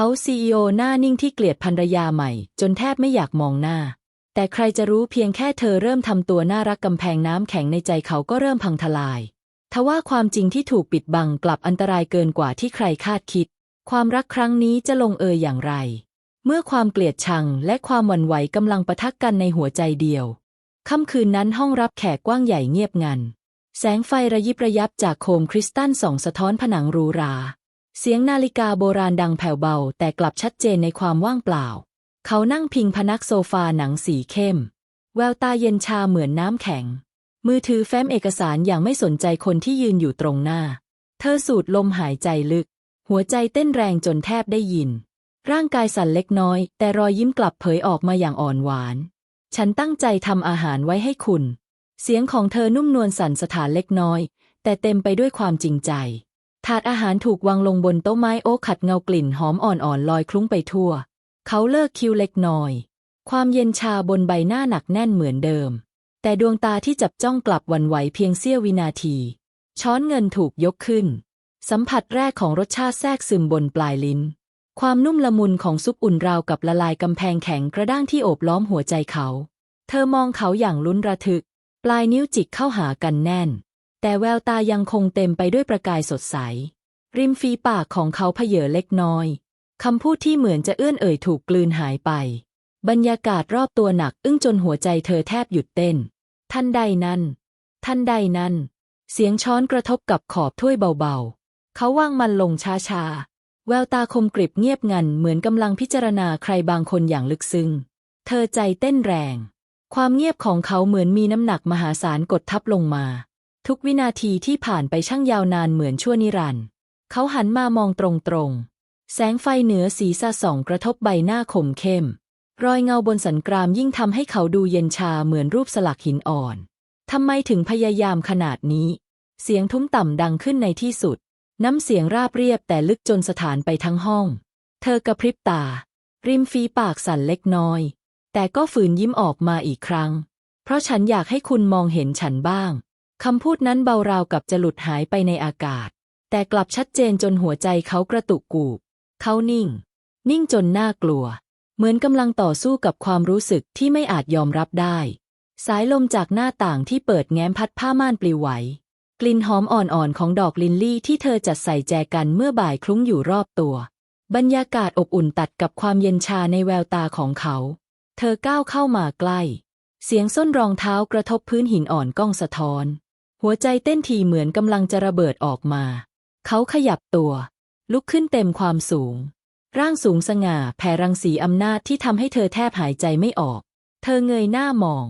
เขาซีอหน้านิ่งที่เกลียดภรรยาใหม่ จนแทบไม่อยากมองหน้า แต่ใครจะรู้เพียงแค่เธอเริ่มทำตัวน่ารักกำแพงน้ำแข็งในใจเขาก็เริ่มพังทลาย ทว่าความจริงที่ถูกปิดบังกลับอันตรายเกินกว่าที่ใครคาดคิด ความรักครั้งนี้จะลงเอยอย่างไร เมื่อความเกลียดชังและความหวั่นไหวกำลังปะทะกกันในหัวใจเดียวค่ำคืนนั้นห้องรับแขกกว้างใหญ่เงียบงัน แสงไฟระยิบระยับจากโคมคริสตัลส่องสะท้อนผนังรูรา เสียงนาฬิกาโบราณดังแผ่วเบา แต่กลับชัดเจนในความว่างเปล่า เขานั่งพิงพนักโซฟาหนังสีเข้ม แววตาเย็นชาเหมือนน้ำแข็ง มือถือแฟ้มเอกสารอย่างไม่สนใจคนที่ยืนอยู่ตรงหน้า เธอสูดลมหายใจลึก หัวใจเต้นแรงจนแทบได้ยิน ร่างกายสั่นเล็กน้อย แต่รอยยิ้มกลับเผยออกมาอย่างอ่อนหวาน ฉันตั้งใจทำอาหารไว้ให้คุณ เสียงของเธอนุ่มนวลสั่นสถานเล็กน้อย แต่เต็มไปด้วยความจริงใจ ถาดอาหารถูกวางลงบนโต๊ะไม้โอ๊กขัดเงากลิ่นหอมอ่อนๆลอยคลุ้งไปทั่ว เขาเลิกคิวเล็กน้อย ความเย็นชาบนใบหน้าหนักแน่นเหมือนเดิม แต่ดวงตาที่จับจ้องกลับวันไหวเพียงเสี้ยววินาที ช้อนเงินถูกยกขึ้น สัมผัสแรกของรสชาติแทรกซึมบนปลายลิ้น ความนุ่มละมุนของซุปอุ่นราวกับละลายกำแพงแข็งกระด้างที่โอบล้อมหัวใจเขา เธอมองเขาอย่างลุ้นระทึก ปลายนิ้วจิกเข้าหากันแน่น แต่แววตายังคงเต็มไปด้วยประกายสดใส ริมฝีปากของเขาเพเยอเล็กน้อย คำพูดที่เหมือนจะเอื้อนเอ่ยถูกกลืนหายไป บรรยากาศรอบตัวหนักอึ้งจนหัวใจเธอแทบหยุดเต้น ท่านใดนั้น ท่านใดนั้น เสียงช้อนกระทบกับขอบถ้วยเบาๆ เขาวางมันลงช้าๆ แววตาคมกริบเงียบงันเหมือนกำลังพิจารณาใครบางคนอย่างลึกซึ้ง เธอใจเต้นแรง ความเงียบของเขาเหมือนมีน้ำหนักมหาศาลกดทับลงมา ทุกวินาทีที่ผ่านไปช่างยาวนานเหมือนชั่วนิรันดร์เขาหันมามองตรงๆ แสงไฟเหนือสีสะส่องกระทบใบหน้าคมเข้ม รอยเงาบนสันกรามยิ่งทำให้เขาดูเย็นชาเหมือนรูปสลักหินอ่อนทำไมถึงพยายามขนาดนี้ เสียงทุ้มต่ำดังขึ้นในที่สุด น้ำเสียงราบเรียบแต่ลึกจนสถานไปทั้งห้อง เธอกระพริบตา ริมฝีปากสั่นเล็กน้อย แต่ก็ฝืนยิ้มออกมาอีกครั้ง เพราะฉันอยากให้คุณมองเห็นฉันบ้าง คำพูดนั้นเบาราวกับจะหลุดหายไปในอากาศ แต่กลับชัดเจนจนหัวใจเขากระตุกกูบ เขานิ่ง นิ่งจนน่ากลัว เหมือนกำลังต่อสู้กับความรู้สึกที่ไม่อาจยอมรับได้ สายลมจากหน้าต่างที่เปิดแง้มพัดผ้าม่านปลิวไหว กลิ่นหอมอ่อนๆของดอกลินลี่ที่เธอจัดใส่แจกันเมื่อบ่ายคลุ้งอยู่รอบตัว บรรยากาศอบอุ่นตัดกับความเย็นชาในแววตาของเขา เธอก้าวเข้ามาใกล้ เสียงส้นรองเท้ากระทบพื้นหินอ่อนก้องสะท้อน หัวใจเต้นทีเหมือนกำลังจะระเบิดออกมา เขาขยับตัว ลุกขึ้นเต็มความสูง ร่างสูงสง่าแผ่รังสีอำนาจที่ทำให้เธอแทบหายใจไม่ออก เธอเงยหน้ามอง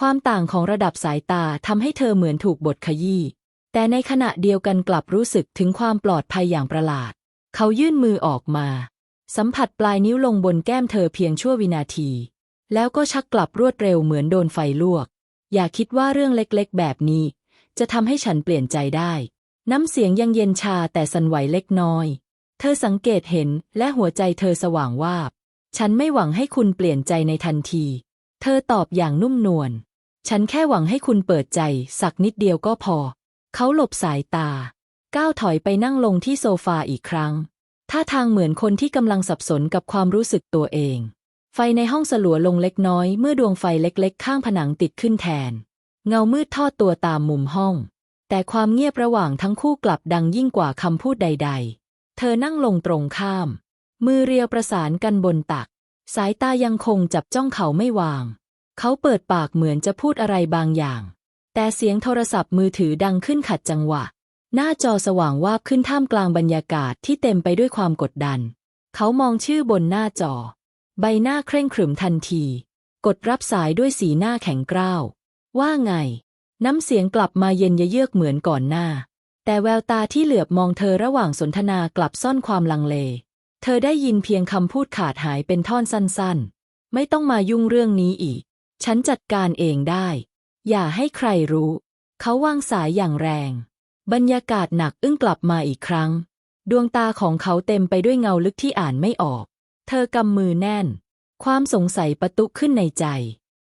ความต่างของระดับสายตาทำให้เธอเหมือนถูกบทขยี้ แต่ในขณะเดียวกันกลับรู้สึกถึงความปลอดภัยอย่างประหลาด เขายื่นมือออกมา สัมผัสปลายนิ้วลงบนแก้มเธอเพียงชั่ววินาที แล้วก็ชักกลับรวดเร็วเหมือนโดนไฟลวก อย่าคิดว่าเรื่องเล็กๆ แบบนี้ จะทำให้ฉันเปลี่ยนใจได้ น้ำเสียงยังเย็นชาแต่สั่นไหวเล็กน้อย เธอสังเกตเห็นและหัวใจเธอสว่างวาบ ฉันไม่หวังให้คุณเปลี่ยนใจในทันที เธอตอบอย่างนุ่มนวล ฉันแค่หวังให้คุณเปิดใจ สักนิดเดียวก็พอ เขาหลบสายตา ก้าวถอยไปนั่งลงที่โซฟาอีกครั้ง ท่าทางเหมือนคนที่กำลังสับสนกับความรู้สึกตัวเองไฟในห้องสลัวลงเล็กน้อยเมื่อดวงไฟเล็กๆ ข้างผนังติดขึ้นแทน เงามืดทอดตัวตามมุมห้อง แต่ความเงียบระหว่างทั้งคู่กลับดังยิ่งกว่าคำพูดใด ๆ เธอนั่งลงตรงข้าม มือเรียวประสานกันบนตัก สายตายังคงจับจ้องเขาไม่วาง เขาเปิดปากเหมือนจะพูดอะไรบางอย่าง แต่เสียงโทรศัพท์มือถือดังขึ้นขัดจังหวะ หน้าจอสว่างวาบขึ้นท่ามกลางบรรยากาศที่เต็มไปด้วยความกดดัน เขามองชื่อบนหน้าจอ ใบหน้าเคร่งขรึมทันที กดรับสายด้วยสีหน้าแข็งกร้าว ว่าไง น้ำเสียงกลับมาเย็นเยือกเหมือนก่อนหน้า แต่แววตาที่เหลือบมองเธอระหว่างสนทนากลับซ่อนความลังเล เธอได้ยินเพียงคำพูดขาดหายเป็นท่อนสั้นๆ ไม่ต้องมายุ่งเรื่องนี้อีก ฉันจัดการเองได้ อย่าให้ใครรู้ เขาวางสายอย่างแรง บรรยากาศหนักอึ้งกลับมาอีกครั้ง ดวงตาของเขาเต็มไปด้วยเงาลึกที่อ่านไม่ออก เธอกำมือแน่น ความสงสัยประตุขึ้นในใจ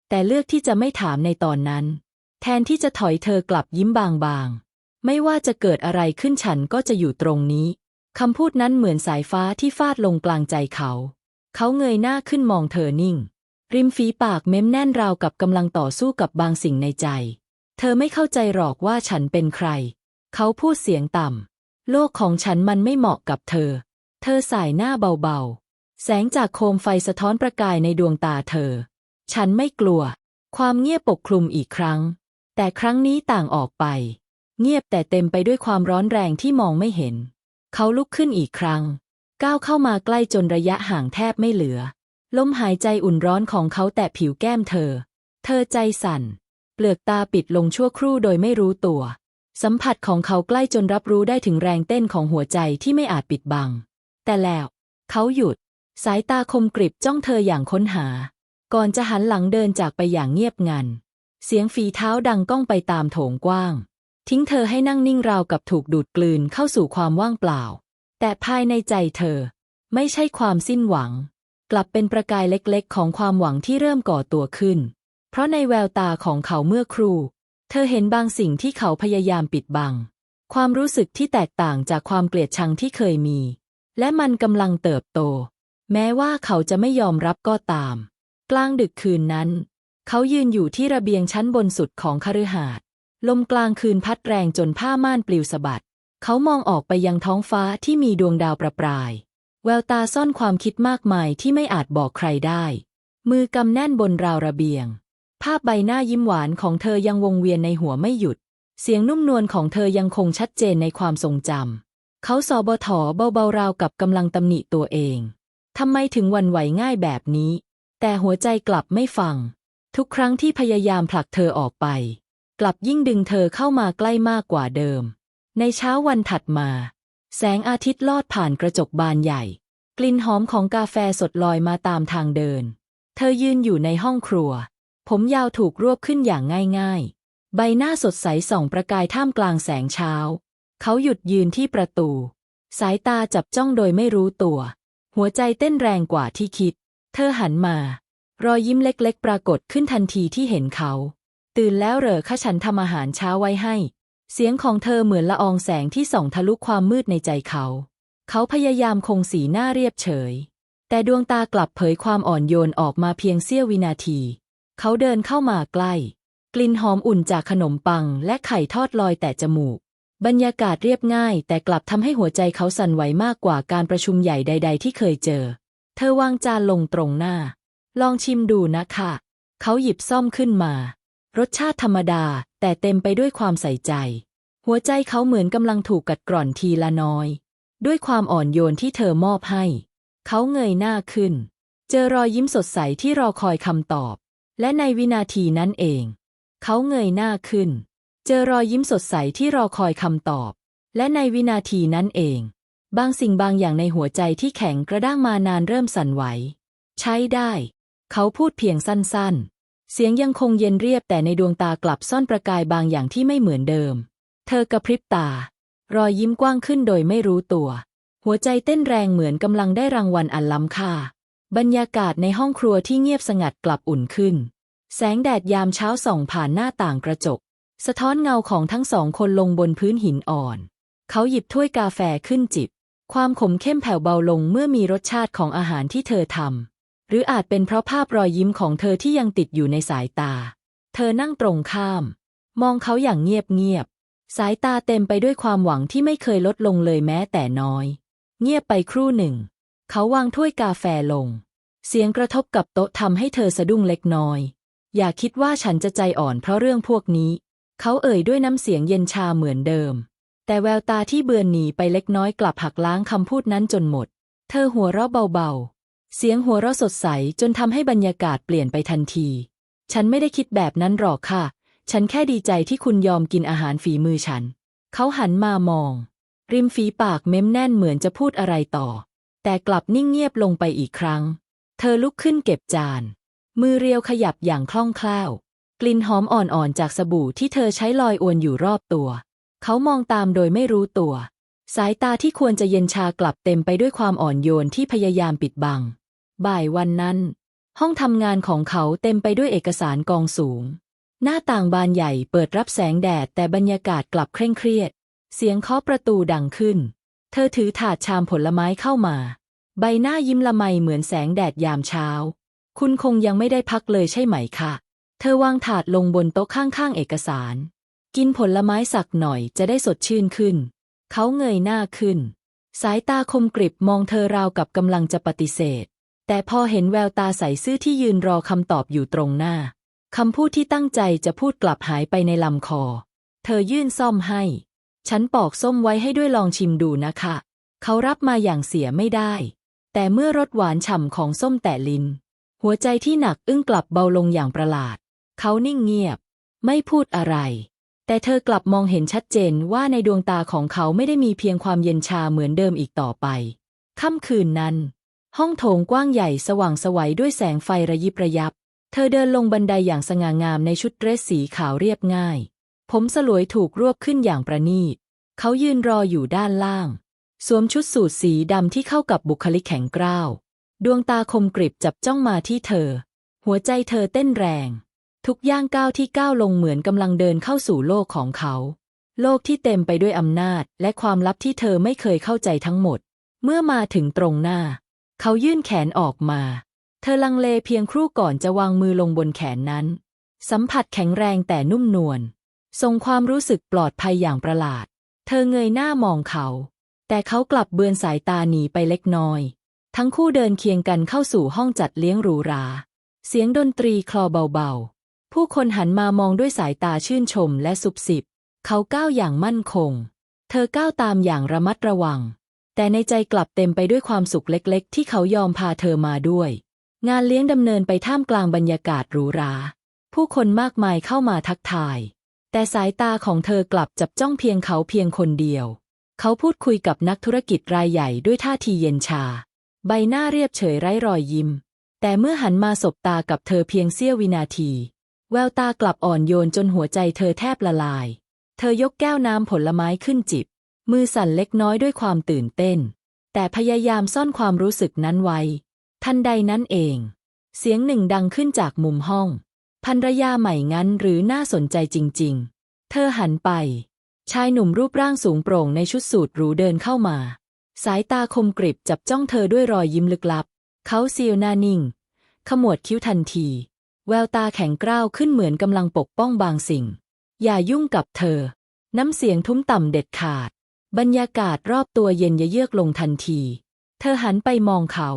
แต่เลือกที่จะไม่ถามในตอนนั้น แทนที่จะถอยเธอกลับยิ้มบางๆ ไม่ว่าจะเกิดอะไรขึ้นฉันก็จะอยู่ตรงนี้ คำพูดนั้นเหมือนสายฟ้าที่ฟาดลงกลางใจเขา เขาเงยหน้าขึ้นมองเธอนิ่ง ริมฝีปากเม้มแน่นราวกับกำลังต่อสู้กับบางสิ่งในใจ เธอไม่เข้าใจหรอกว่าฉันเป็นใคร เขาพูดเสียงต่ำ โลกของฉันมันไม่เหมาะกับเธอ เธอสายหน้าเบาๆ แสงจากโคมไฟสะท้อนประกายในดวงตาเธอ ฉันไม่กลัว ความเงียบปกคลุมอีกครั้ง แต่ครั้งนี้ต่างออกไป เงียบแต่เต็มไปด้วยความร้อนแรงที่มองไม่เห็น เขาลุกขึ้นอีกครั้ง ก้าวเข้ามาใกล้จนระยะห่างแทบไม่เหลือ ลมหายใจอุ่นร้อนของเขาแตะผิวแก้มเธอ เธอใจสั่น เปลือกตาปิดลงชั่วครู่โดยไม่รู้ตัว สัมผัสของเขาใกล้จนรับรู้ได้ถึงแรงเต้นของหัวใจที่ไม่อาจปิดบัง แต่แล้ว เขาหยุด สายตาคมกริบจ้องเธออย่างค้นหา ก่อนจะหันหลังเดินจากไปอย่างเงียบงัน เสียงฝีเท้าดังก้องไปตามโถงกว้าง ทิ้งเธอให้นั่งนิ่งราวกับถูกดูดกลืนเข้าสู่ความว่างเปล่า แต่ภายในใจเธอ ไม่ใช่ความสิ้นหวัง กลับเป็นประกายเล็กๆ ของความหวังที่เริ่มก่อตัวขึ้น เพราะในแววตาของเขาเมื่อครู่ เธอเห็นบางสิ่งที่เขาพยายามปิดบัง ความรู้สึกที่แตกต่างจากความเกลียดชังที่เคยมี และมันกำลังเติบโต แม้ว่าเขาจะไม่ยอมรับก็ตาม กลางดึกคืนนั้น เขายืนอยู่ที่ระเบียงชั้นบนสุดของคฤหาสน์ลมกลางคืนพัดแรงจนผ้าม่านปลิวสะบัด เขามองออกไปยังท้องฟ้าที่มีดวงดาวประปราย แววตาซ่อนความคิดมากมายที่ไม่อาจบอกใครได้ มือกำแน่นบนราวระเบียง ภาพใบหน้ายิ้มหวานของเธอยังวงเวียนในหัวไม่หยุด เสียงนุ่มนวลของเธอยังคงชัดเจนในความทรงจำ เขาสอบถอเบาๆราวกับกำลังตำหนิตัวเอง ทำไมถึงวันไหวง่ายแบบนี้ แต่หัวใจกลับไม่ฟัง ทุกครั้งที่พยายามผลักเธอออกไป กลับยิ่งดึงเธอเข้ามาใกล้มากกว่าเดิม ในเช้าวันถัดมา แสงอาทิตย์ลอดผ่านกระจกบานใหญ่ กลิ่นหอมของกาแฟสดลอยมาตามทางเดิน เธอยืนอยู่ในห้องครัว ผมยาวถูกรวบขึ้นอย่างง่ายๆ ใบหน้าสดใสส่องประกายท่ามกลางแสงเช้า เขาหยุดยืนที่ประตู สายตาจับจ้องโดยไม่รู้ตัว หัวใจเต้นแรงกว่าที่คิด เธอหันมา รอยยิ้มเล็กๆ ปรากฏขึ้นทันทีที่เห็นเขา ตื่นแล้วเหรอคะฉันทำอาหารเช้าไว้ให้ เสียงของเธอเหมือนละอองแสงที่ส่องทะลุความมืดในใจเขา เขาพยายามคงสีหน้าเรียบเฉย แต่ดวงตากลับเผยความอ่อนโยนออกมาเพียงเสี้ยววินาที เขาเดินเข้ามาใกล้ กลิ่นหอมอุ่นจากขนมปัง และไข่ทอดลอยแต่จมูกบรรยากาศเรียบง่าย แต่กลับทำให้หัวใจเขาสั่นไหวมากกว่าการประชุมใหญ่ใด ๆ ที่เคยเจอ เธอวางจานลงตรงหน้า ลองชิมดูนะค่ะเขาหยิบซ่อมขึ้นมา รสชาติธรรมดาแต่เต็มไปด้วยความใส่ใจ หัวใจเขาเหมือนกำลังถูกกัดกร่อนทีละน้อย ด้วยความอ่อนโยนที่เธอมอบให้ เขาเงยหน้าขึ้น เจอรอยยิ้มสดใสที่รอคอยคำตอบ และในวินาทีนั้นเอง เขาเงยหน้าขึ้น เจอรอยยิ้มสดใสที่รอคอยคำตอบ และในวินาทีนั้นเอง บางสิ่งบางอย่างในหัวใจที่แข็งกระด้างมานานเริ่มสั่นไหว ใช้ได้ เขาพูดเพียงสั้นๆ เสียงยังคงเย็นเรียบแต่ในดวงตากลับซ่อนประกายบางอย่างที่ไม่เหมือนเดิม เธอกระพริบตา รอยยิ้มกว้างขึ้นโดยไม่รู้ตัว หัวใจเต้นแรงเหมือนกำลังได้รางวัลอันล้ำค่า บรรยากาศในห้องครัวที่เงียบสงัดกลับอุ่นขึ้น แสงแดดยามเช้าส่องผ่านหน้าต่างกระจก สะท้อนเงาของทั้งสองคนลงบนพื้นหินอ่อน เขาหยิบถ้วยกาแฟขึ้นจิบ ความขมเข้มแผ่วเบาลงเมื่อมีรสชาติของอาหารที่เธอทำ หรืออาจเป็นเพราะภาพรอยยิ้มของเธอที่ยังติดอยู่ในสายตา เธอนั่งตรงข้าม มองเขาอย่างเงียบๆ สายตาเต็มไปด้วยความหวังที่ไม่เคยลดลงเลยแม้แต่น้อย เงียบไปครู่หนึ่ง เขาวางถ้วยกาแฟลง เสียงกระทบกับโต๊ะทำให้เธอสะดุ้งเล็กน้อย อย่าคิดว่าฉันจะใจอ่อนเพราะเรื่องพวกนี้ เขาเอ่ยด้วยน้ำเสียงเย็นชาเหมือนเดิม แต่แววตาที่เบือนหนีไปเล็กน้อยกลับหักล้างคำพูดนั้นจนหมด เธอหัวเราะเบาๆ เสียงหัวเราะสดใสจนทำให้บรรยากาศเปลี่ยนไปทันที ฉันไม่ได้คิดแบบนั้นหรอกค่ะ ฉันแค่ดีใจที่คุณยอมกินอาหารฝีมือฉัน เขาหันมามอง ริมฝีปากเม้มแน่นเหมือนจะพูดอะไรต่อ แต่กลับนิ่งเงียบลงไปอีกครั้ง เธอลุกขึ้นเก็บจาน มือเรียวขยับอย่างคล่องแคล่ว กลิ่นหอมอ่อนๆจากสบู่ที่เธอใช้ลอยอวนอยู่รอบตัว เขามองตามโดยไม่รู้ตัว สายตาที่ควรจะเย็นชากลับเต็มไปด้วยความอ่อนโยนที่พยายามปิดบัง บ่ายวันนั้น ห้องทำงานของเขาเต็มไปด้วยเอกสารกองสูง หน้าต่างบานใหญ่เปิดรับแสงแดดแต่บรรยากาศกลับเคร่งเครียด เสียงเคาะประตูดังขึ้น เธอถือถาดชามผลไม้เข้ามา ใบหน้ายิ้มละไมเหมือนแสงแดดยามเช้า คุณคงยังไม่ได้พักเลยใช่ไหมคะ เธอวางถาดลงบนโต๊ะข้างๆเอกสาร กินผลไม้สักหน่อยจะได้สดชื่นขึ้น เขาเงยหน้าขึ้น สายตาคมกริบมองเธอราวกับกำลังจะปฏิเสธ แต่พอเห็นแววตาใสซื่อที่ยืนรอคำตอบอยู่ตรงหน้าคำพูดที่ตั้งใจจะพูดกลับหายไปในลำคอ เธอยื่นซ่อมให้ ฉันปอกส้มไว้ให้ด้วยลองชิมดูนะคะ เขารับมาอย่างเสียไม่ได้ แต่เมื่อรสหวานฉ่ำของส้มแตะลิ้นหัวใจที่หนักอึ้งกลับเบาลงอย่างประหลาด เขานิ่งเงียบ ไม่พูดอะไร แต่เธอกลับมองเห็นชัดเจนว่าในดวงตาของเขาไม่ได้มีเพียงความเย็นชาเหมือนเดิมอีกต่อไป ค่ำคืนนั้น ห้องโถงกว้างใหญ่สว่างสวัยด้วยแสงไฟระยิบระยับ เธอเดินลงบันไดอย่างสง่างามในชุดเดรสสีขาวเรียบง่าย ผมสลวยถูกรวบขึ้นอย่างประณีต เขายืนรออยู่ด้านล่าง สวมชุดสูทสีดำที่เข้ากับบุคลิกแข็งกร้าว ดวงตาคมกริบจับจ้องมาที่เธอ หัวใจเธอเต้นแรง ทุกย่างก้าวที่ก้าวลงเหมือนกำลังเดินเข้าสู่โลกของเขา โลกที่เต็มไปด้วยอำนาจ และความลับที่เธอไม่เคยเข้าใจทั้งหมด เมื่อมาถึงตรงหน้า เขายื่นแขนออกมา เธอลังเลเพียงครู่ก่อนจะวางมือลงบนแขนนั้น สัมผัสแข็งแรงแต่นุ่มนวลทรงความรู้สึกปลอดภัยอย่างประหลาด เธอเงยหน้ามองเขา แต่เขากลับเบือนสายตาหนีไปเล็กน้อย ทั้งคู่เดินเคียงกันเข้าสู่ห้องจัดเลี้ยงหรูหรา เสียงดนตรีคลอเบาๆ ผู้คนหันมามองด้วยสายตาชื่นชมและสุบสิบ เขาก้าวอย่างมั่นคง เธอก้าวตามอย่างระมัดระวัง แต่ในใจกลับเต็มไปด้วยความสุขเล็กๆ ที่เขายอมพาเธอมาด้วย งานเลี้ยงดำเนินไปท่ามกลางบรรยากาศหรูหรา ผู้คนมากมายเข้ามาทักทาย แต่สายตาของเธอกลับจับจ้องเพียงเขาเพียงคนเดียว เขาพูดคุยกับนักธุรกิจรายใหญ่ด้วยท่าทีเย็นชา ใบหน้าเรียบเฉยไร้รอยยิ้ม แต่เมื่อหันมาสบตากับเธอเพียงเสี้ยววินาที แววตากลับอ่อนโยนจนหัวใจเธอแทบละลาย เธอยกแก้วน้ำผลไม้ขึ้นจิบ มือสั่นเล็กน้อยด้วยความตื่นเต้น แต่พยายามซ่อนความรู้สึกนั้นไว้ ทันใดนั้นเอง เสียงหนึ่งดังขึ้นจากมุมห้องภรรยาใหม่งั้นหรือน่าสนใจจริง ๆ เธอหันไป ชายหนุ่มรูปร่างสูงโปร่งในชุดสูทหรูเดินเข้ามา สายตาคมกริบจับจ้องเธอด้วยรอยยิ้มลึกลับ เขาเซียวหน้านิ่ง ขมวดคิ้วทันที แววตาแข็งกร้าวขึ้นเหมือนกำลังปกป้องบางสิ่ง อย่ายุ่งกับเธอ น้ำเสียงทุ้มต่ำเด็ดขาด บรรยากาศรอบตัวเย็นเยือกลงทันที เธอหันไปมองเขา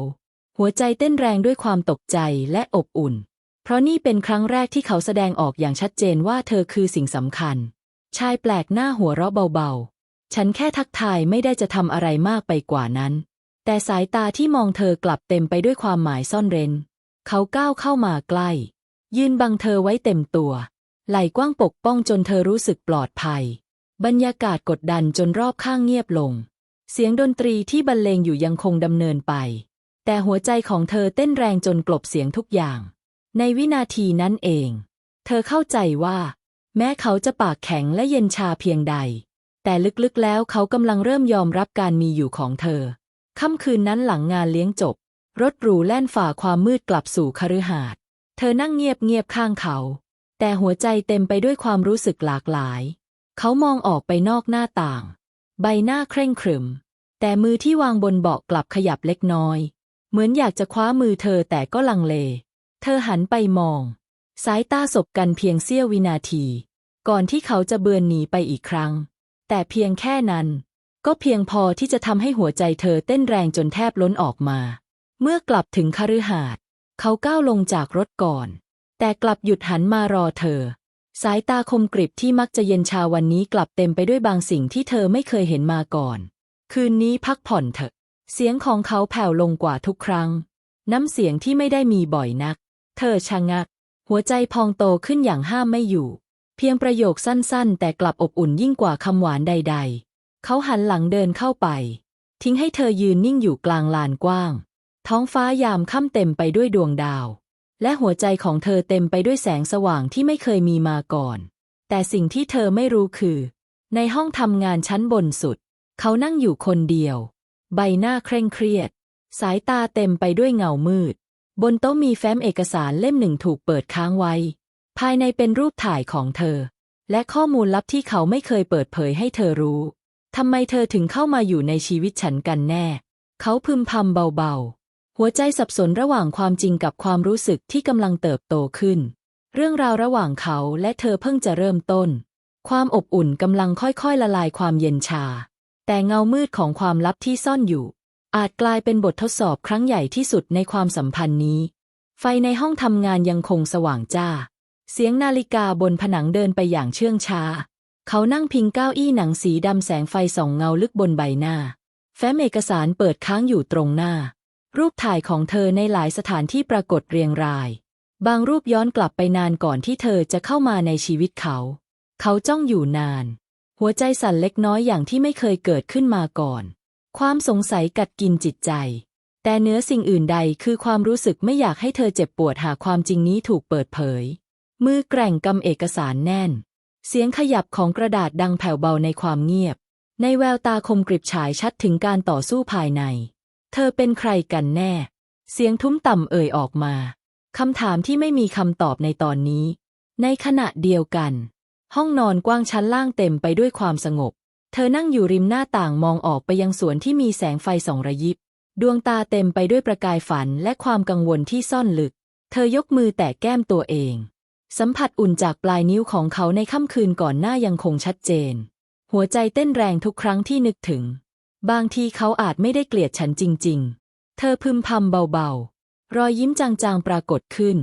หัวใจเต้นแรงด้วยความตกใจและอบอุ่น เพราะนี่เป็นครั้งแรกที่เขาแสดงออกอย่างชัดเจนว่าเธอคือสิ่งสำคัญ ชายแปลกหน้าหัวเราะเบาๆ ฉันแค่ทักทายไม่ได้จะทำอะไรมากไปกว่านั้น แต่สายตาที่มองเธอกลับเต็มไปด้วยความหมายซ่อนเร้น เขาก้าวเข้ามาใกล้ ยืนบังเธอไว้เต็มตัว ไหล่กว้างปกป้องจนเธอรู้สึกปลอดภัย บรรยากาศกดดันจนรอบข้างเงียบลง เสียงดนตรีที่บรรเลงอยู่ยังคงดำเนินไป แต่หัวใจของเธอเต้นแรงจนกลบเสียงทุกอย่าง ในวินาทีนั้นเอง เธอเข้าใจว่า แม้เขาจะปากแข็งและเย็นชาเพียงใด แต่ลึกๆแล้วเขากำลังเริ่มยอมรับการมีอยู่ของเธอค่ำคืนนั้นหลังงานเลี้ยงจบ รถหรูแล่นฝ่าความมืดกลับสู่คฤหาสน์ เธอนั่งเงียบเงียบๆข้างเขา แต่หัวใจเต็มไปด้วยความรู้สึกหลากหลาย เขามองออกไปนอกหน้าต่าง ใบหน้าเคร่งครึม แต่มือที่วางบนเบาะกลับขยับเล็กน้อย เหมือนอยากจะคว้ามือเธอแต่ก็ลังเล เธอหันไปมอง สายตาสบกันเพียงเสี้ยววินาที ก่อนที่เขาจะเบือนหนีไปอีกครั้ง แต่เพียงแค่นั้น ก็เพียงพอที่จะทำให้หัวใจเธอเต้นแรงจนแทบล้นออกมา เมื่อกลับถึงคฤหาสน์ เขาก้าวลงจากรถก่อน แต่กลับหยุดหันมารอเธอ สายตาคมกริบที่มักจะเย็นชาวันนี้กลับเต็มไปด้วยบางสิ่งที่เธอไม่เคยเห็นมาก่อน คืนนี้พักผ่อนเถอะ เสียงของเขาแผ่วลงกว่าทุกครั้ง น้ำเสียงที่ไม่ได้มีบ่อยนัก เธอชะงัก หัวใจพองโตขึ้นอย่างห้ามไม่อยู่ เพียงประโยคสั้นๆ แต่กลับอบอุ่นยิ่งกว่าคำหวานใด ๆ เขาหันหลังเดินเข้าไป ทิ้งให้เธอยืนนิ่งอยู่กลางลานกว้าง ท้องฟ้ายามค่ำเต็มไปด้วยดวงดาว และหัวใจของเธอเต็มไปด้วยแสงสว่างที่ไม่เคยมีมาก่อน แต่สิ่งที่เธอไม่รู้คือ ในห้องทำงานชั้นบนสุด เขานั่งอยู่คนเดียว ใบหน้าเคร่งเครียด สายตาเต็มไปด้วยเงามืด บนโต๊ะมีแฟ้มเอกสารเล่มหนึ่งถูกเปิดค้างไว้ ภายในเป็นรูปถ่ายของเธอ และข้อมูลลับที่เขาไม่เคยเปิดเผยให้เธอรู้ทำไมเธอถึงเข้ามาอยู่ในชีวิตฉันกันแน่ เขาพึมพำเบาๆ หัวใจสับสนระหว่างความจริงกับความรู้สึกที่กำลังเติบโตขึ้น เรื่องราวระหว่างเขาและเธอเพิ่งจะเริ่มต้น ความอบอุ่นกำลังค่อยๆ ละลายความเย็นชา แต่เงามืดของความลับที่ซ่อนอยู่ อาจกลายเป็นบททดสอบครั้งใหญ่ที่สุดในความสัมพันธ์นี้ ไฟในห้องทำงานยังคงสว่างจ้า เสียงนาฬิกาบนผนังเดินไปอย่างเชื่องช้า เขานั่งพิงเก้าอี้หนังสีดำแสงไฟส่องเงาลึกบนใบหน้า แฟ้มเอกสารเปิดค้างอยู่ตรงหน้า รูปถ่ายของเธอในหลายสถานที่ปรากฏเรียงราย บางรูปย้อนกลับไปนานก่อนที่เธอจะเข้ามาในชีวิตเขา เขาจ้องอยู่นาน หัวใจสั่นเล็กน้อยอย่างที่ไม่เคยเกิดขึ้นมาก่อน ความสงสัยกัดกินจิตใจ แต่เนื้อสิ่งอื่นใดคือความรู้สึกไม่อยากให้เธอเจ็บปวดหากความจริงนี้ถูกเปิดเผย มือแกร่งกำเอกสารแน่น เสียงขยับของกระดาษดังแผ่วเบาในความเงียบ ในแววตาคมกริบฉายชัดถึงการต่อสู้ภายใน เธอเป็นใครกันแน่ เสียงทุ้มต่ำเอ่ยออกมา คำถามที่ไม่มีคำตอบในตอนนี้ ในขณะเดียวกัน ห้องนอนกว้างชั้นล่างเต็มไปด้วยความสงบ เธอนั่งอยู่ริมหน้าต่างมองออกไปยังสวนที่มีแสงไฟส่องระยิบ ดวงตาเต็มไปด้วยประกายฝันและความกังวลที่ซ่อนลึก เธอยกมือแตะแก้มตัวเอง สัมผัสอุ่นจากปลายนิ้วของเขาในค่ำคืนก่อนหน้ายังคงชัดเจน หัวใจเต้นแรงทุกครั้งที่นึกถึง บางทีเขาอาจไม่ได้เกลียดฉันจริง ๆ เธอพึมพำเบาๆ รอยยิ้มจางๆ ปรากฏขึ้น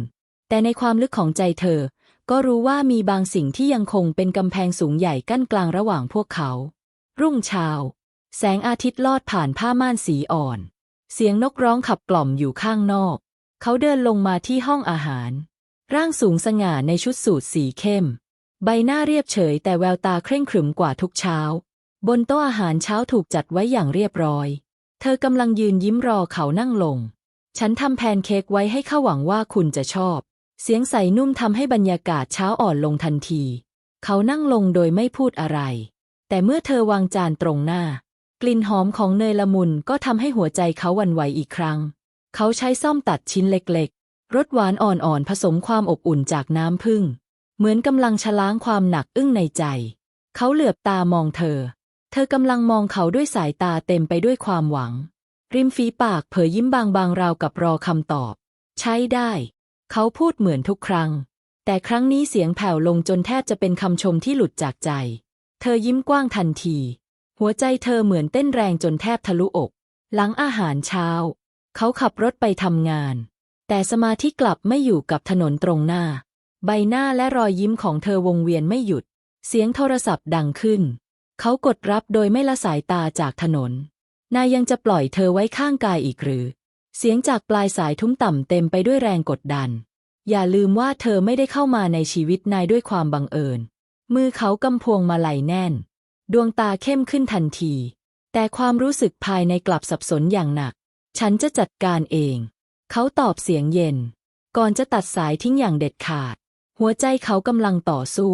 แต่ในความลึกของใจเธอ ก็รู้ว่ามีบางสิ่งที่ยังคงเป็นกำแพงสูงใหญ่กั้นกลางระหว่างพวกเขา รุ่งเช้า แสงอาทิตย์ลอดผ่านผ้าม่านสีอ่อน เสียงนกร้องขับกล่อมอยู่ข้างนอก เขาเดินลงมาที่ห้องอาหาร ร่างสูงสง่าในชุดสูทสีเข้ม ใบหน้าเรียบเฉยแต่แววตาเคร่งขรึมกว่าทุกเช้า บนโต๊ะอาหารเช้าถูกจัดไว้อย่างเรียบร้อย เธอกำลังยืนยิ้มรอเขานั่งลง ฉันทำแพนเค้กไว้ให้ข้าหวังว่าคุณจะชอบ เสียงใสนุ่มทำให้บรรยากาศเช้าอ่อนลงทันที เขานั่งลงโดยไม่พูดอะไร แต่เมื่อเธอวางจานตรงหน้า กลิ่นหอมของเนยละมุนก็ทำให้หัวใจเขาวันไหวอีกครั้ง เขาใช้ซ่อมตัดชิ้นเล็กๆ รสหวานอ่อนๆผสมความอบอุ่นจากน้ำผึ้ง เหมือนกำลังชะล้างความหนักอึ้งในใจ เขาเหลือบตามองเธอ เธอกำลังมองเขาด้วยสายตาเต็มไปด้วยความหวัง ริมฝีปากเผยยิ้มบางๆราวกับรอคำตอบ ใช้ได้ เขาพูดเหมือนทุกครั้ง แต่ครั้งนี้เสียงแผ่วลงจนแทบจะเป็นคำชมที่หลุดจากใจ เธอยิ้มกว้างทันที หัวใจเธอเหมือนเต้นแรงจนแทบทะลุอก หลังอาหารเช้า เขาขับรถไปทำงาน แต่สมาธิกลับไม่อยู่กับถนนตรงหน้า ใบหน้าและรอยยิ้มของเธอวงเวียนไม่หยุด เสียงโทรศัพท์ดังขึ้น เขากดรับโดยไม่ละสายตาจากถนน นายยังจะปล่อยเธอไว้ข้างกายอีกหรือ เสียงจากปลายสายทุ้มต่ำเต็มไปด้วยแรงกดดัน อย่าลืมว่าเธอไม่ได้เข้ามาในชีวิตนายด้วยความบังเอิญ มือเขากำพวงมาไหลแน่น ดวงตาเข้มขึ้นทันที แต่ความรู้สึกภายในกลับสับสนอย่างหนัก ฉันจะจัดการเอง เขาตอบเสียงเย็น ก่อนจะตัดสายทิ้งอย่างเด็ดขาด หัวใจเขากำลังต่อสู้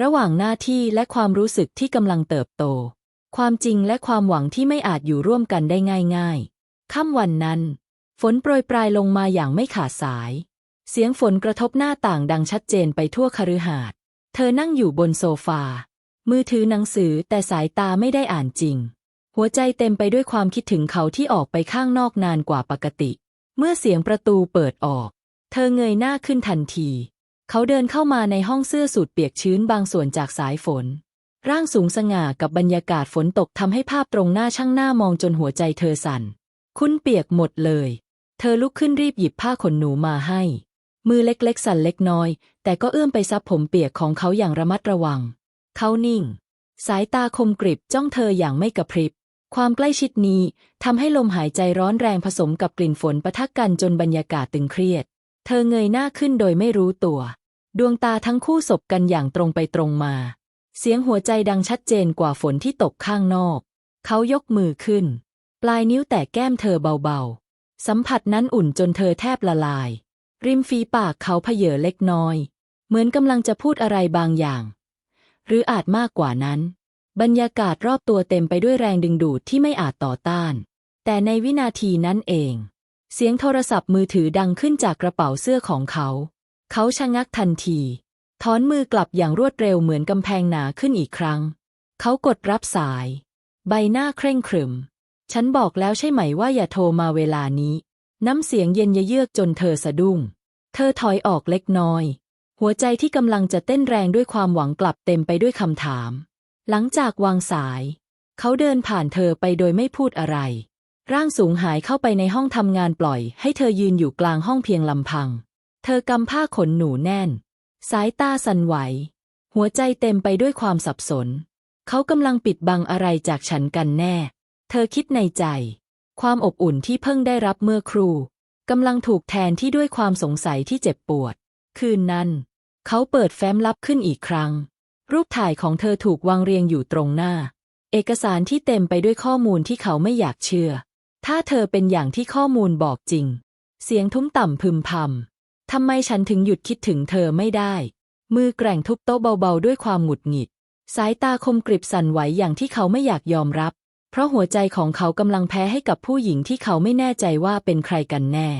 ระหว่างหน้าที่และความรู้สึกที่กำลังเติบโต ความจริงและความหวังที่ไม่อาจอยู่ร่วมกันได้ง่ายๆ ค่ำวันนั้น ฝนโปรยปลายลงมาอย่างไม่ขาดสาย เสียงฝนกระทบหน้าต่างดังชัดเจนไปทั่วคฤหาสน์เธอนั่งอยู่บนโซฟา มือถือหนังสือแต่สายตาไม่ได้อ่านจริง หัวใจเต็มไปด้วยความคิดถึงเขาที่ออกไปข้างนอกนานกว่าปกติ เมื่อเสียงประตูเปิดออก เธอเงยหน้าขึ้นทันที เขาเดินเข้ามาในห้องเสื้อสูทเปียกชื้นบางส่วนจากสายฝน ร่างสูงสง่ากับบรรยากาศฝนตกทำให้ภาพตรงหน้าช่างหน้ามองจนหัวใจเธอสั่น คุณเปียกหมดเลย เธอลุกขึ้นรีบหยิบผ้าขนหนูมาให้ มือเล็กๆ สั่นเล็กน้อย แต่ก็เอื้อมไปซับผมเปียกของเขาอย่างระมัดระวัง เขานิ่ง สายตาคมกริบจ้องเธออย่างไม่กระพริบ ความใกล้ชิดนี้ทำให้ลมหายใจร้อนแรงผสมกับกลิ่นฝนปะทะกันจนบรรยากาศตึงเครียด เธอเงยหน้าขึ้นโดยไม่รู้ตัว ดวงตาทั้งคู่สบกันอย่างตรงไปตรงมา เสียงหัวใจดังชัดเจนกว่าฝนที่ตกข้างนอก เขายกมือขึ้น ปลายนิ้วแตะแก้มเธอเบาๆ สัมผัสนั้นอุ่นจนเธอแทบละลาย ริมฝีปากเขาเพเยอเล็กน้อย เหมือนกำลังจะพูดอะไรบางอย่าง หรืออาจมากกว่านั้น บรรยากาศรอบตัวเต็มไปด้วยแรงดึงดูดที่ไม่อาจต่อต้าน แต่ในวินาทีนั้นเอง เสียงโทรศัพท์มือถือดังขึ้นจากกระเป๋าเสื้อของเขา เขาชะงักทันทีถอนมือกลับอย่างรวดเร็วเหมือนกำแพงหนาขึ้นอีกครั้ง เขากดรับสาย ใบหน้าเคร่งขรึม ฉันบอกแล้วใช่ไหมว่าอย่าโทรมาเวลานี้ น้ำเสียงเย็นเยือกจนเธอสะดุ้ง เธอถอยออกเล็กน้อย หัวใจที่กำลังจะเต้นแรงด้วยความหวังกลับเต็มไปด้วยคำถาม หลังจากวางสาย เขาเดินผ่านเธอไปโดยไม่พูดอะไร ร่างสูงหายเข้าไปในห้องทำงานปล่อย ให้เธอยืนอยู่กลางห้องเพียงลำพัง เธอกำผ้าขนหนูแน่น สายตาสั่นไหว หัวใจเต็มไปด้วยความสับสน เขากำลังปิดบังอะไรจากฉันกันแน่ เธอคิดในใจ ความอบอุ่นที่เพิ่งได้รับเมื่อครูกำลังถูกแทนที่ด้วยความสงสัยที่เจ็บปวด คืนนั้น เขาเปิดแฟ้มลับขึ้นอีกครั้ง รูปถ่ายของเธอถูกวางเรียงอยู่ตรงหน้า เอกสารที่เต็มไปด้วยข้อมูลที่เขาไม่อยากเชื่อ ถ้าเธอเป็นอย่างที่ข้อมูลบอกจริง เสียงทุ้มต่ำพึมพำ ทำไมฉันถึงหยุดคิดถึงเธอไม่ได้ มือแกร่งทุบโต๊ะเบาๆ ด้วยความหงุดหงิด สายตาคมกริบสั่นไหวอย่างที่เขาไม่อยากยอมรับ เพราะหัวใจของเขากำลังแพ้ให้กับผู้หญิงที่เขาไม่แน่ใจว่าเป็นใครกันแน่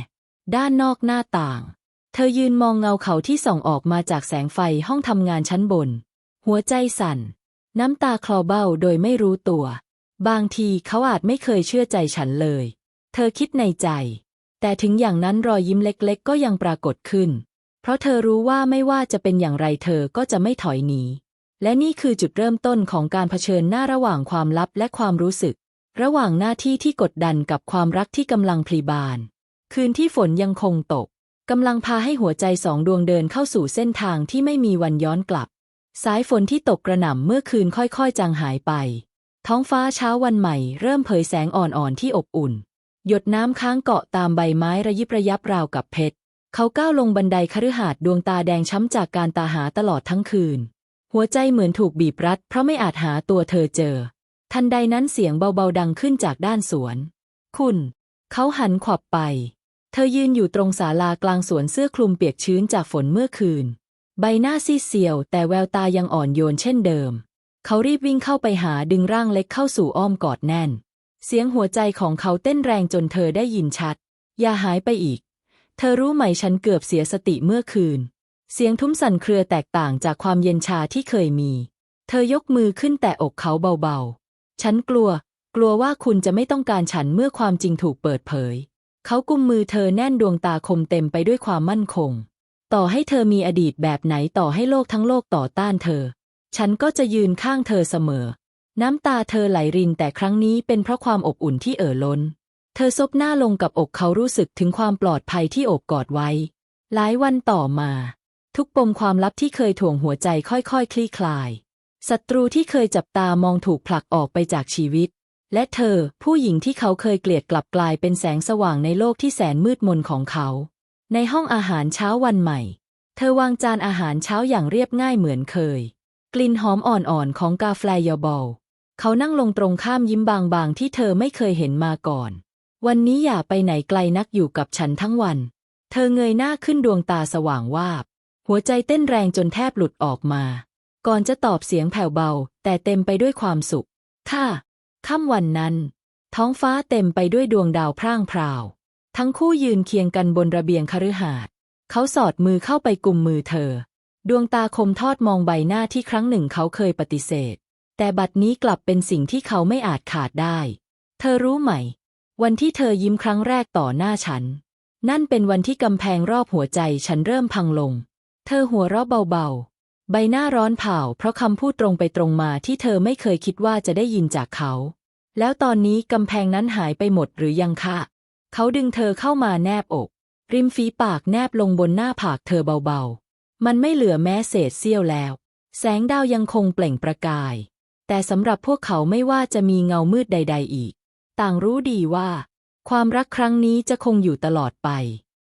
ด้านนอกหน้าต่าง เธอยืนมองเงาเขาที่ส่องออกมาจากแสงไฟห้องทำงานชั้นบน หัวใจสั่น น้ำตาคลอเบ้าโดยไม่รู้ตัว บางทีเขาอาจไม่เคยเชื่อใจฉันเลย เธอคิดในใจ แต่ถึงอย่างนั้นรอยยิ้มเล็กๆ ก็ยังปรากฏขึ้น เพราะเธอรู้ว่าไม่ว่าจะเป็นอย่างไรเธอก็จะไม่ถอยหนี และนี่คือจุดเริ่มต้นของการเผชิญหน้าระหว่างความลับและความรู้สึก ระหว่างหน้าที่ที่กดดันกับความรักที่กำลังพลีบาน คืนที่ฝนยังคงตกกำลังพาให้หัวใจสองดวงเดินเข้าสู่เส้นทางที่ไม่มีวันย้อนกลับ สายฝนที่ตกกระหน่ำเมื่อคืนค่อยๆ จางหายไป ท้องฟ้าเช้าวันใหม่เริ่มเผยแสงอ่อนๆที่อบอุ่น หยดน้ำค้างเกาะตามใบไม้ระยิบระยับราวกับเพชร เขาก้าวลงบันไดคฤหาสน์ดวงตาแดงช้ำจากการตาหาตลอดทั้งคืน หัวใจเหมือนถูกบีบรัด เพราะไม่อาจหาตัวเธอเจอ ทันใดนั้นเสียงเบาๆดังขึ้นจากด้านสวน คุณ เขาหันขวับไป เธอยืนอยู่ตรงศาลากลางสวนเสื้อคลุมเปียกชื้นจากฝนเมื่อคืน ใบหน้าซีเซียว แต่แววตายังอ่อนโยนเช่นเดิม เขารีบวิ่งเข้าไปหาดึงร่างเล็กเข้าสู่อ้อมกอดแน่น เสียงหัวใจของเขาเต้นแรงจนเธอได้ยินชัด อย่าหายไปอีก เธอรู้ไหมฉันเกือบเสียสติเมื่อคืน เสียงทุ้มสั่นเครือแตกต่างจากความเย็นชาที่เคยมี เธอยกมือขึ้นแต่อกเขาเบาๆ ฉันกลัว กลัวว่าคุณจะไม่ต้องการฉันเมื่อความจริงถูกเปิดเผย เขากุมมือเธอแน่นดวงตาคมเต็มไปด้วยความมั่นคง ต่อให้เธอมีอดีตแบบไหนต่อให้โลกทั้งโลกต่อต้านเธอ ฉันก็จะยืนข้างเธอเสมอ น้ำตาเธอไหลรินแต่ครั้งนี้เป็นเพราะความอบอุ่นที่เอ่อล้น เธอซบหน้าลงกับอกเขารู้สึกถึงความปลอดภัยที่โอบกอดไว้ หลายวันต่อมา ทุกปมความลับที่เคยถ่วงหัวใจค่อยๆคคลี่คลาย ศัตรูที่เคยจับตามองถูกผลักออกไปจากชีวิต และเธอผู้หญิงที่เขาเคยเกลียดกลับกลายเป็นแสงสว่างในโลกที่แสนมืดมนของเขา ในห้องอาหารเช้าวันใหม่ เธอวางจานอาหารเช้าอย่างเรียบง่ายเหมือนเคย กลิ่นหอมอ่อนๆของกาแฟยาบอล เขานั่งลงตรงข้ามยิ้มบางๆ ที่เธอไม่เคยเห็นมาก่อน วันนี้อย่าไปไหนไกลนักอยู่กับฉันทั้งวัน เธอเงยหน้าขึ้นดวงตาสว่างวาบ หัวใจเต้นแรงจนแทบหลุดออกมา ก่อนจะตอบเสียงแผ่วเบา แต่เต็มไปด้วยความสุข ค่ะ ค่ำวันนั้น ท้องฟ้าเต็มไปด้วยดวงดาวพร่างพราว ทั้งคู่ยืนเคียงกันบนระเบียงคฤหาสน์เขาสอดมือเข้าไปกุมมือเธอ ดวงตาคมทอดมองใบหน้าที่ครั้งหนึ่งเขาเคยปฏิเสธ แต่บัดนี้กลับเป็นสิ่งที่เขาไม่อาจขาดได้ เธอรู้ไหม วันที่เธอยิ้มครั้งแรกต่อหน้าฉัน นั่นเป็นวันที่กำแพงรอบหัวใจฉันเริ่มพังลง เธอหัวเราะเบาๆ ใบหน้าร้อนเผาเพราะคำพูดตรงไปตรงมาที่เธอไม่เคยคิดว่าจะได้ยินจากเขา แล้วตอนนี้กำแพงนั้นหายไปหมดหรือยังคะ เขาดึงเธอเข้ามาแนบอก ริมฝีปากแนบลงบนหน้าผากเธอเบาๆ มันไม่เหลือแม้เศษเสี้ยวแล้ว แสงดาวยังคงเปล่งประกาย แต่สำหรับพวกเขาไม่ว่าจะมีเงามืดใด ๆ อีก ต่างรู้ดีว่า ความรักครั้งนี้จะคงอยู่ตลอดไป